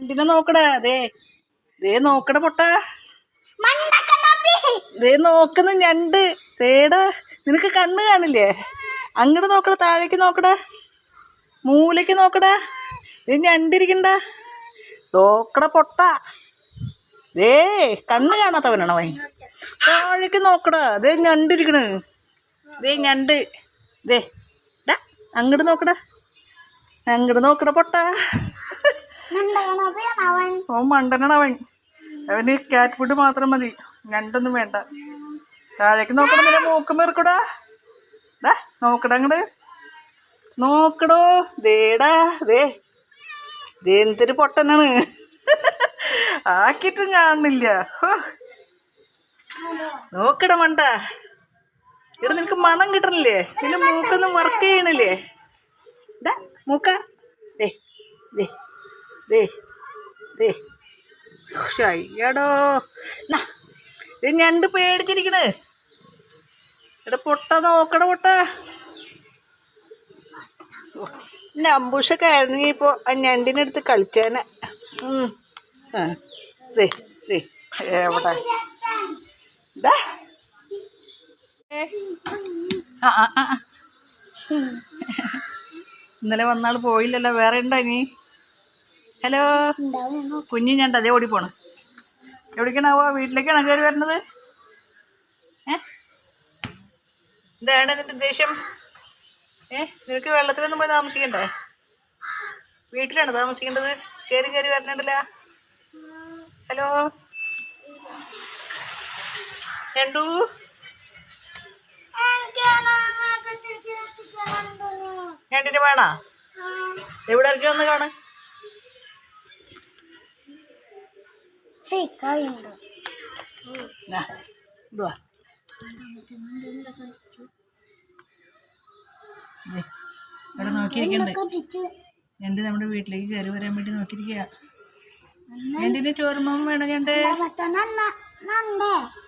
ഞണ്ടിനെ നോക്കടാ ദേ ദേ നോക്കട പൊട്ട. ദേ നോക്കുന്ന ഞണ്ട്. തേടാ. നിനക്ക് കണ്ണ് കാണില്ലേ? അങ്ങോട്ട് നോക്കട താഴേക്ക് നോക്കട മൂലയ്ക്ക് നോക്കട ഇത് ഞണ്ടിരിക്കണ്ട. നോക്കട പൊട്ട. ദേ കണ്ണ് കാണാത്തവനാണോ അവൻ? താഴേക്ക് നോക്കട ദേ ഞണ്ടിരിക്കണ്. ദേ ഞണ്ട്. ദേ അങ്ങോട്ട് നോക്കട അങ്ങോട്ട് നോക്കട പൊട്ട. ഓ മണ്ടനടവൻ അവന് ക്യാറ്റ് ഫുഡ് മാത്രം മതി. ഞണ്ടൊന്നും വേണ്ട. താഴേക്ക് നോക്കണം നിന്നെ മൂക്കം വെറുക്കൂടാ ഡാ നോക്കടാ അങ്ങട്. നോക്കടോ. ദേടാ ദേ. എന്തൊരു പൊട്ടനാണ്. ആക്കിയിട്ടും കാണുന്നില്ല. നോക്കടാ മണ്ട. ഇവിടെ നിനക്ക് മണം കിട്ടണില്ലേ? നിന്റെ മൂക്കൊന്നും വർക്ക് ചെയ്യണില്ലേ? ഡാ മൂക്ക. ദേ ദേ ദേ. ദേ അയ്യടോ നാ ഇത് ഞണ്ട് പേടിച്ചിരിക്കണ്? എടാ പൊട്ട നോക്കട പൊട്ട. അമ്പൂഷൊക്കെ ആയിരുന്നെങ്കിൽ ഇപ്പോൾ ആ ഞണ്ടിനെടുത്ത് കളിച്ചേനെ. ദേ ദേ എവിടെ. ഇന്നലെ വന്നാൾ പോയില്ലല്ലോ വേറെ ഉണ്ടോ നീ ഹലോ കുഞ്ഞു ഞണ്ട് അതേ ഓടിപ്പോണ്. എവിടേക്കാണാവോ? വീട്ടിലേക്കാണ് കയറി വരുന്നത് ഏ? എന്താണ് ഇതിന്റെ ഉദ്ദേശം. ഏ? നിനക്ക് വെള്ളത്തിലൊന്നും പോയി താമസിക്കണ്ടേ? വീട്ടിലാണ് താമസിക്കേണ്ടത്? കയറി കയറി വരണുണ്ടല്ലോ. ഹലോ രണ്ടു. രണ്ടിന് വേണോ? എവിടെ ഇറക്കി വന്ന് കാണ് ദേ, ഇവിടെ നോക്കിയിരിക്കണ്ട്. ഞണ്ട് നമ്മുടെ വീട്ടിലേക്ക് കയറി വരാൻ വേണ്ടി നോക്കിയിരിക്കുക ഞണ്ടിന് ചോറുമ്പം വേണം ഞണ്ട്?